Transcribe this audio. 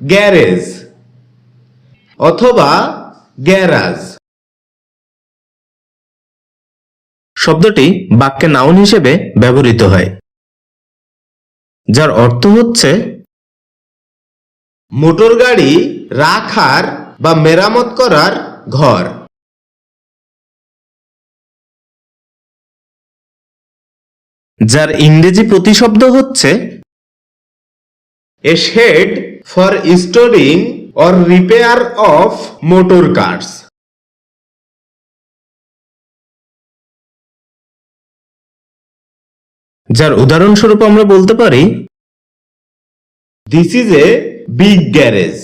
Garage অথবা garage. শব্দটি বাক্যে নাউন হিসেবে ব্যবহৃত হয় যার অর্থ হচ্ছে মোটর গাড়ি রাখার বা মেরামত করার ঘর। যার ইংরেজি প্রতিশব্দ হচ্ছে a shed for storing or repair of motor cars. যার উদাহরণস্বরূপ আমরা বলতে পারি this is a big garage